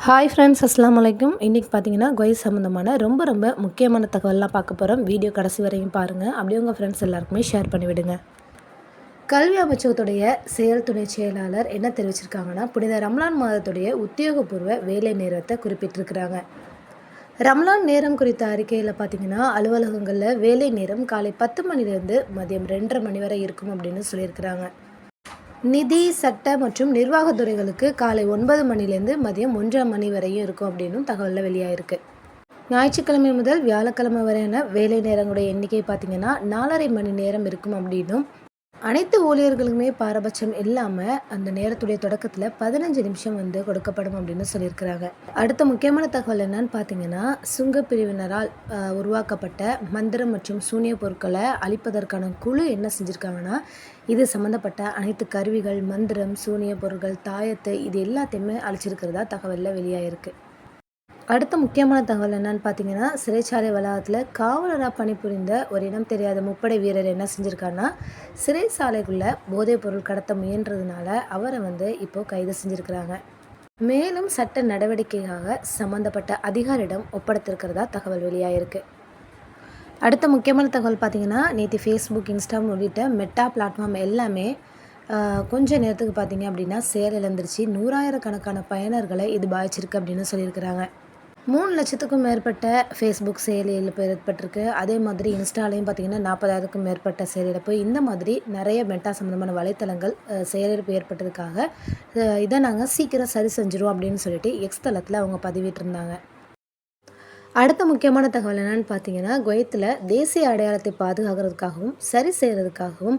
Hi friends அஸ்லாம் வலைக்கும் இன்றைக்கி பார்த்தீங்கன்னா கொய் சம்மந்தமான ரொம்ப ரொம்ப முக்கியமான தகவல்லாம் பார்க்க போகிறோம் வீடியோ கடைசி வரையும் பாருங்கள் அப்படியே உங்கள் ஃப்ரெண்ட்ஸ் எல்லாருக்குமே ஷேர் பண்ணிவிடுங்க கல்வி அமைச்சகத்துடைய செயல் துணை செயலாளர் என்ன தெரிவிச்சிருக்காங்கன்னா புனித ரம்லான் மாதத்துடைய உத்தியோகபூர்வ வேலை நேரத்தை குறிப்பிட்டிருக்கிறாங்க. ரம்லான் நேரம் குறித்த அறிக்கையில் பார்த்தீங்கன்னா அலுவலகங்களில் வேலை நேரம் காலை பத்து மணிலேருந்து மதியம் ரெண்டரை மணி வரை இருக்கும் அப்படின்னு சொல்லியிருக்கிறாங்க. நிதி சட்ட மற்றும் நிர்வாகத்துறைகளுக்கு காலை ஒன்பது மணிலேருந்து மதியம் ஒன்றரை மணி வரையும் இருக்கும் அப்படின்னும் தகவலில் வெளியாயிருக்கு. ஞாயிற்றுக்கிழமை முதல் வியாழக்கிழமை வரையான வேலை நேரங்களுடைய எண்ணிக்கை பார்த்திங்கன்னா நாலரை மணி நேரம் இருக்கும் அப்படின்னும் அனைத்து ஊழியர்களுக்குமே பாரபட்சம் இல்லாமல் அந்த நேரத்துடைய தொடக்கத்தில் பதினஞ்சு நிமிஷம் வந்து கொடுக்கப்படும் அப்படின்னு சொல்லியிருக்கிறாங்க. அடுத்த முக்கியமான தகவல் என்னன்னு பார்த்தீங்கன்னா சுங்க பிரிவினரால் உருவாக்கப்பட்ட மந்திரம் மற்றும் சூனிய பொருட்களை அழிப்பதற்கான குழு என்ன செஞ்சுருக்காங்கன்னா இது சம்மந்தப்பட்ட அனைத்து கருவிகள் மந்திரம் சூனிய பொருட்கள் தாயத்தை இது எல்லாத்தையுமே அழிச்சிருக்கிறதா தகவலில் வெளியாகிருக்கு அடுத்த முக்கியமான தகவல் என்னன்னு பார்த்தீங்கன்னா சிறைச்சாலை வளாகத்தில் காவலராக பணிபுரிந்த ஒரு இனம் தெரியாத முப்படை வீரர் என்ன செஞ்சுருக்காருன்னா சிறைச்சாலைக்குள்ளே போதைப் பொருள் கடத்த முயன்றதுனால அவரை வந்து இப்போது கைது செஞ்சுருக்கிறாங்க. மேலும் சட்ட நடவடிக்கைக்காக சம்மந்தப்பட்ட அதிகாரிடம் ஒப்படைத்திருக்கிறதா தகவல் வெளியாகிருக்கு அடுத்த முக்கியமான தகவல் பார்த்தீங்கன்னா நேற்று ஃபேஸ்புக் இன்ஸ்டா உள்ளிட்ட மெட்டா பிளாட்ஃபார்ம் எல்லாமே கொஞ்ச நேரத்துக்கு பார்த்தீங்க அப்படின்னா செயல் இழந்துருச்சு நூறாயிரக்கணக்கான பயனர்களை இது பாதிச்சிருக்கு அப்படின்னு சொல்லியிருக்கிறாங்க. மூணு லட்சத்துக்கும் மேற்பட்ட ஃபேஸ்புக் செயலி இழப்பு ஏற்பட்டிருக்கு. அதே மாதிரி இன்ஸ்டாலையும் பார்த்திங்கன்னா நாற்பதாயிரத்துக்கும் மேற்பட்ட செயலிழப்பு இந்த மாதிரி நிறைய மெட்டா சம்மந்தமான வலைத்தளங்கள் செயலிழப்பு ஏற்பட்டதுக்காக இதை நாங்கள் சீக்கிரம் சரி செஞ்சிருவோம் அப்படின்னு சொல்லிட்டு எக்ஸ் தளத்தில் அவங்க பதிவிட்டிருந்தாங்க. அடுத்த முக்கியமான தகவல் என்னென்னு பார்த்தீங்கன்னா குவைத்தில் தேசிய அடையாளத்தை பாதுகாக்கிறதுக்காகவும் சரி செய்கிறதுக்காகவும்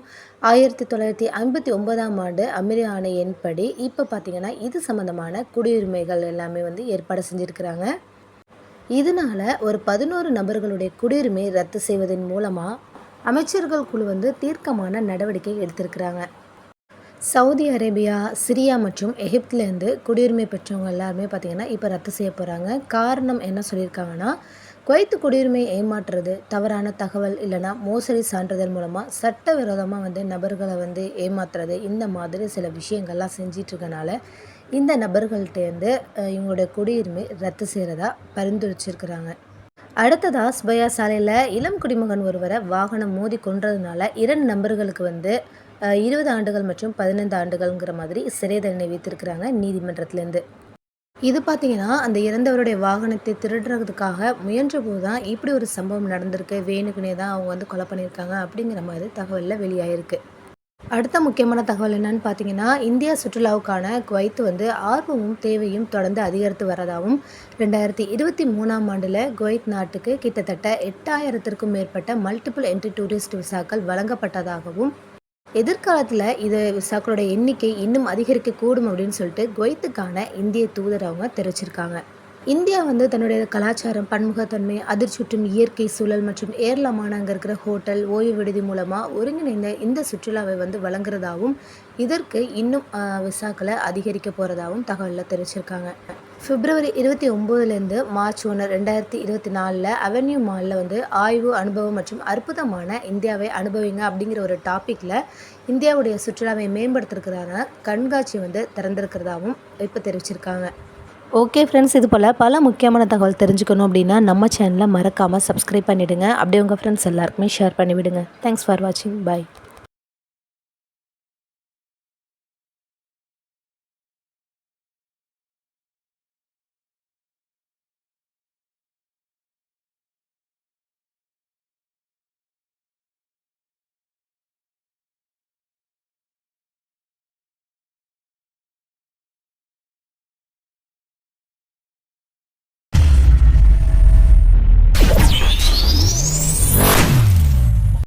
ஆயிரத்தி தொள்ளாயிரத்தி ஐம்பத்தி ஒன்பதாம் ஆண்டு அமெரி ஆணை என்படி இப்போ பார்த்தீங்கன்னா இது சம்மந்தமான குடியுரிமைகள் எல்லாமே வந்து ஏற்பாடு செஞ்சுருக்கிறாங்க. இதனால் ஒரு பதினோரு நபர்களுடைய குடியுரிமை ரத்து செய்வதன் மூலமாக அமைச்சர்கள் குழு வந்து தீர்க்கமான நடவடிக்கை எடுத்திருக்கிறாங்க. சவுதி அரேபியா சிரியா மற்றும் எகிப்துலேருந்து குடியுரிமை பெற்றவங்க எல்லாருமே பார்த்திங்கன்னா இப்போ ரத்து செய்ய போகிறாங்க காரணம் என்ன சொல்லியிருக்காங்கன்னா குவைத்து குடியுரிமை ஏமாற்றுறது தவறான தகவல் இல்லைனா மோசடி சான்றிதழ் மூலமாக சட்டவிரோதமாக வந்து நபர்களை வந்து ஏமாத்துறது இந்த மாதிரி சில விஷயங்கள்லாம் செஞ்சிட்ருக்கனால இந்த நபர்கள்ட்டேருந்து இவங்களுடைய குடியுரிமை ரத்து செய்கிறதா பரிந்துரைச்சிருக்கிறாங்க. அடுத்ததாக ஸ்பயா சாலையில் இளம் குடிமகன் ஒருவரை வாகனம் மோதி கொன்றதுனால இரண்டு நபர்களுக்கு வந்து இருபது ஆண்டுகள் மற்றும் பதினைந்து ஆண்டுகள்ங்கிற மாதிரி சிறை தண்டனை வைத்திருக்கிறாங்க நீதிமன்றத்திலேருந்து. இது பார்த்தீங்கன்னா அந்த இறந்தவருடைய வாகனத்தை திருடுறதுக்காக முயன்றபோது தான் இப்படி ஒரு சம்பவம் நடந்திருக்கு. வேணுக்குனே தான் அவங்க வந்து கொலை பண்ணியிருக்காங்க அப்படிங்கிற மாதிரி தகவலில் வெளியாகிருக்கு அடுத்த முக்கியமான தகவல் என்னன்னு பார்த்தீங்கன்னா இந்தியா சுற்றுலாவுக்கான குவைத்து வந்து ஆர்வமும் தேவையும் தொடர்ந்து அதிகரித்து வரதாகவும் ரெண்டாயிரத்தி இருபத்தி மூணாம் ஆண்டில் குவைத் நாட்டுக்கு கிட்டத்தட்ட எட்டாயிரத்திற்கும் மேற்பட்ட மல்டிபிள் என்ட்ரி டூரிஸ்ட் விசாக்கள் வழங்கப்பட்டதாகவும் எதிர்காலத்தில் இது விசாக்களோட எண்ணிக்கை இன்னும் அதிகரிக்கக்கூடும் அப்படின்னு சொல்லிட்டு குவைத்துக்கான இந்திய தூதர் அவங்க தெரிவிச்சிருக்காங்க. இந்தியா வந்து தன்னுடைய கலாச்சாரம் பன்முகத்தன்மை அதிர்ச்சுற்றும் இயற்கை சூழல் மற்றும் ஏர்லமான அங்கே இருக்கிற ஹோட்டல் ஓய்வு விடுதி மூலமாக ஒருங்கிணைந்த இந்த சுற்றுலாவை வந்து வழங்குறதாகவும் இதற்கு இன்னும் விசாக்களை அதிகரிக்க போகிறதாகவும் தகவலில் தெரிவிச்சிருக்காங்க. பிப்ரவரி இருபத்தி ஒம்போதுலேருந்து மார்ச் ஒன்று ரெண்டாயிரத்தி இருபத்தி நாலில் அவென்யூ மாலில் வந்து ஆய்வு அனுபவம் மற்றும் அற்புதமான இந்தியாவை அனுபவிங்க அப்படிங்கிற ஒரு டாப்பிக்கில் இந்தியாவுடைய சுற்றுலாவை மேம்படுத்திருக்கிறதான கண்காட்சி வந்து திறந்திருக்கிறதாகவும் இப்போ தெரிவிச்சிருக்காங்க. ஓகே ஃப்ரெண்ட்ஸ் இது போல் பல முக்கியமான தகவல் தெரிஞ்சுக்கணும் அப்படின்னா நம்ம சேனலை மறக்காமல் சப்ஸ்கிரைப் பண்ணிவிடுங்க அப்படியே உங்கள் ஃப்ரெண்ட்ஸ் எல்லாருக்குமே ஷேர் பண்ணிவிடுங்க. தேங்க்ஸ் ஃபார் வாட்சிங் பாய்